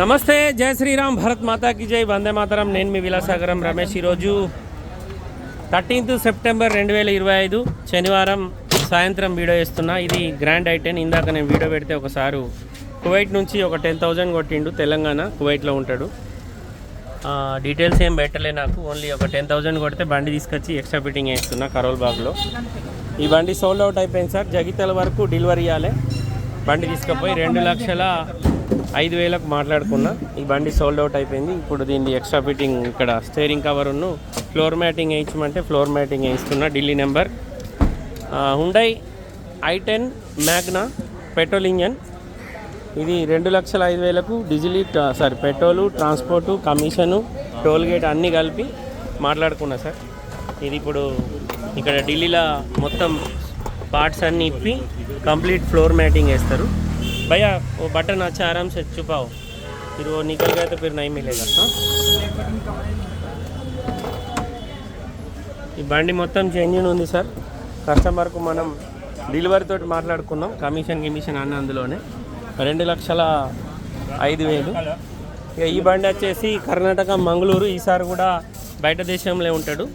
నమస్తే జై శ్రీరామ్ భరత్ మాతాకి జై వందే మాతరం. నేను మీ విలాసాగరం రమేష్ ఈరోజు థర్టీన్త్ సెప్టెంబర్ రెండు వేల ఇరవై ఐదు శనివారం సాయంత్రం వీడియో వేస్తున్నా ఇది గ్రాండ్ ఐటెన్ ఇందాక నేను వీడియో పెడితే ఒకసారి కువైట్ నుంచి ఒక టెన్ థౌజండ్ కొట్టిండు తెలంగాణ కువైట్లో ఉంటాడు. డీటెయిల్స్ ఏం పెట్టలే నాకు. ఓన్లీ ఒక టెన్ థౌజండ్ కొడితే బండి తీసుకొచ్చి ఎక్స్ట్రా ఫిట్టింగ్ వేస్తున్నా కరోల్ బాగ్లో. ఈ బండి సోల్డ్ అవుట్ అయిపోయింది సార్. జగిత్యాల వరకు డెలివరీ ఇవ్వాలి బండి తీసుకుపోయి రెండు లక్షల ఐదు వేలకు మాట్లాడుకున్నా. ఈ బండి సోల్డ్ అవుట్ అయిపోయింది. ఇప్పుడు దీన్ని ఎక్స్ట్రా ఫిట్టింగ్ ఇక్కడ స్టేరింగ్ కవరును ఫ్లోర్ మ్యాటింగ్ వేయించమంటే floor matting వేయిస్తున్నా. Delhi number Hyundai i ten Magna petrol engine ఇది రెండు లక్షల ఐదు వేలకు diesel sorry petrol transport commission tollgate అన్నీ కలిపి మాట్లాడుకున్నా సార్. ఇది ఇప్పుడు ఇక్కడ ఢిల్లీలో మొత్తం పార్ట్స్ అన్నీ ఇప్పి కంప్లీట్ ఫ్లోర్ మ్యాటింగ్ వేస్తారు. भैया वो बटन अच्छा आराम से छुपाओ फिर वो निकल गया तो फिर नहीं मिलेगा हाँ ఈ బండి మొత్తం జెన్యున్ ఉంది సార్ కస్టమర్కు మనం డెలివరీ తోటి మాట్లాడుకున్నాం కమిషన్ గిమిషన్ అన్నీ అందులోనే రెండు లక్షల ఐదు వేలు ఇక ఈ బండి వచ్చేసి కర్ణాటక మంగళూరు ఈసారి కూడా బయట దేశంలో ఉంటాడు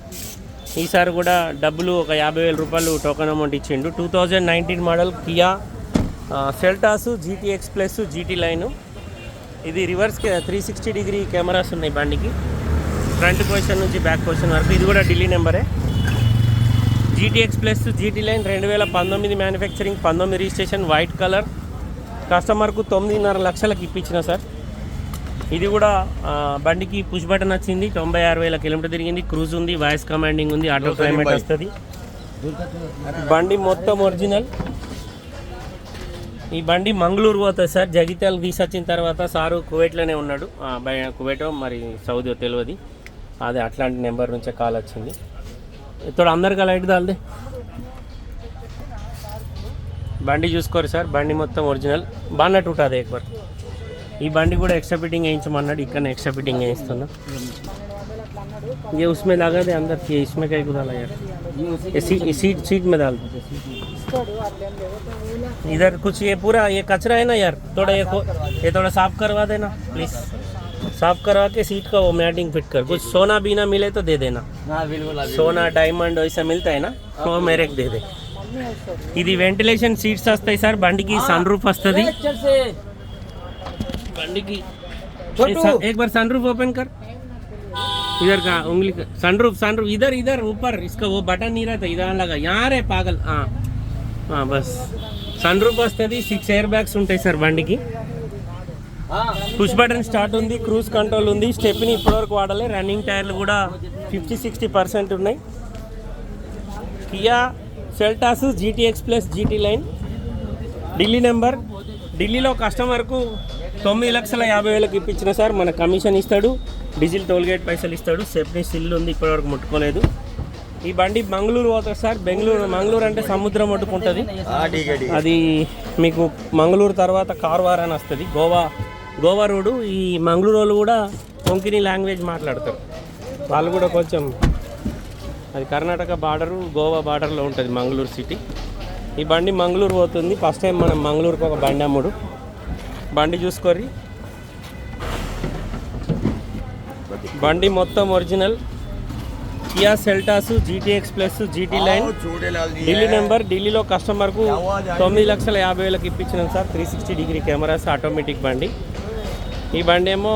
ఈసారి కూడా డబ్బులు ఒక యాభై వేల రూపాయలు టోకన్ అమౌంట్ ఇచ్చిండు two thousand nineteen model Kia Seltos GTX plus GT line. ఇది reverse three sixty degree cameras ఉన్నాయి బండికి. ఫ్రంట్ పొజిషన్ నుంచి బ్యాక్ పొజిషన్ వరకు. ఇది కూడా ఢిల్లీ నెంబరే. జీటీఎక్స్ ప్లస్ జీటీ లైన్ రెండు వేల పంతొమ్మిది మ్యానుఫ్యాక్చరింగ్ పంతొమ్మిది రిజిస్ట్రేషన్ వైట్ కలర్. కస్టమర్కు తొమ్మిదిన్నర లక్షలకు ఇప్పించిన సార్. ఇది కూడా బండికి పుష్ బటన్ వచ్చింది. తొంభై ఆరు వేల కిలోమీటర్ తిరిగింది. క్రూజ్ ఉంది వాయిస్ కమాండింగ్ ఉంది ఆటో క్లైమేట్ వస్తుంది. బండి మొత్తం ఒరిజినల్. ఈ బండి మంగళూరు పోతుంది సార్. జగిత్యాల తీసుకొచ్చిన తర్వాత సారు కువైట్లోనే ఉన్నాడు. కువైటో మరి సౌదీ తెలియదు అదే అట్లాంటి నెంబర్ నుంచే కాల్ వచ్చింది. ఇప్పుడు అందరికీ లైట్ దాల్ది. బండి చూసుకోరు సార్. బండి మొత్తం ఒరిజినల్. బాగా ఉంటుంది ఎక్కువ. ఈ బండి కూడా ఎక్స్ట్రా ఫిట్టింగ్ వేయించమన్నాడు. ఇక్కడ ఎక్స్ట్రా ఫిట్టింగ్ వేయిస్తున్నాం. ये उसमें लगा दे अंदर ये इसमें क्या को डाला यार ये सीट सीट सीट में डाल दो इधर कुछ ये पूरा ये कचरा है ना यार थोड़ा ये खो- ये थोड़ा साफ करवा देना प्लीज साफ करवा के सीट का वो मैटिंग फिट कर कुछ सोना बीना मिले तो दे देना सोना डायमंड वैसा मिलता है ना वो मेरे को दे दे ఇది వెంటిలేషన్ సీట్స్ వస్తాయి సార్ బండికి సన్ రూఫ్ వస్తుంది బండికి एक बार सनरूफ ओपन कर इधर का उंगली का सनरूफ सनरूफ इधर इधर ऊपर इसका वो बटन नहीं रहता इधर लगा यहाँ रे पागल हाँ हाँ बस సన్రూఫ్ వస్తుంది సిక్స్ ఎయిర్ బ్యాగ్స్ ఉంటాయి సార్ బండికి పుష్ బటన్ స్టార్ట్ ఉంది క్రూజ్ కంట్రోల్ ఉంది స్టెప్ని ఇప్పటివరకు వాడాలి రన్నింగ్ టైర్లు కూడా ఫిఫ్టీ సిక్స్టీ పర్సెంట్ ఉన్నాయి Kia Seltos GTX plus GT line Delhi number ఢిల్లీలో కస్టమర్కు తొమ్మిది లక్షల యాభై వేలకు ఇప్పించిన సార్ మన కమిషన్ ఇస్తాడు డీజిల్ టోల్గేట్ పైసలు ఇస్తాడు. సెఫ్టీ సిల్ ఉంది ఇప్పటివరకు ముట్టుకోలేదు. ఈ బండి మంగళూరు పోతుంది సార్. బెంగళూరు మంగళూరు అంటే సముద్రం ముట్టుకుంటుంది అది మీకు మంగళూరు తర్వాత కార్వార్ అని వస్తుంది. గోవా గోవా రోడ్డు. ఈ మంగళూరు వాళ్ళు కూడా కొంకిని లాంగ్వేజ్ మాట్లాడతారు. వాళ్ళు కూడా కొంచెం అది కర్ణాటక బార్డరు గోవా బార్డర్లో ఉంటుంది మంగళూరు సిటీ. ఈ బండి మంగళూరు పోతుంది. ఫస్ట్ టైం మనం మంగళూరుకి ఒక బండి అమ్ముడు. బండి చూసుకోర్రి. బండి మొత్తం original. Kia Seltos GTX plus GT line. Delhi number ఢిల్లీలో కస్టమర్కు తొమ్మిది లక్షల యాభై వేలకు ఇప్పించినాం sir. Three sixty degree cameras automatic బండి. ఈ బండి ఏమో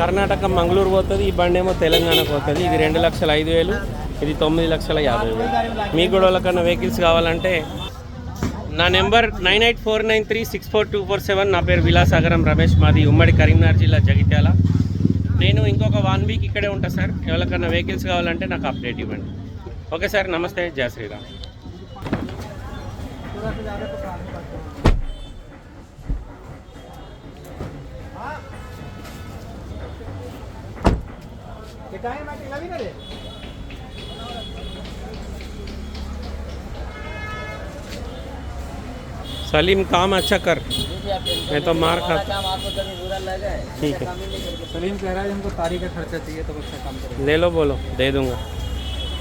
కర్ణాటక మంగళూరు పోతుంది. ఈ బండి ఏమో తెలంగాణకు పోతుంది. ఇది రెండు లక్షల ఐదు వేలు ఇది తొమ్మిది లక్షల యాభై వేలు. మీకు కూడా వాళ్ళకన్నా వెహికల్స్ కావాలంటే నా number nine eight four nine three six four two four seven. నా పేరు విలాసాగరం రమేష్. మాది ఉమ్మడి కరీంనగర్ జిల్లా జగిత్యాల. నేను ఇంకొక వన్ వీక్ ఇక్కడే ఉంటా సార్ ఎవరికన్నా వెహికల్స్ కావాలంటే నాకు అప్డేట్ ఇవ్వండి ఓకే సార్ నమస్తే జయ శ్రీరామ్ सलीम काम अच्छा कर मैं तो मार खा ठीक है। सलीम कह रहा है हमको तारीख का खर्चा चाहिए तो उसका काम ले लो बोलो दे दूँगा।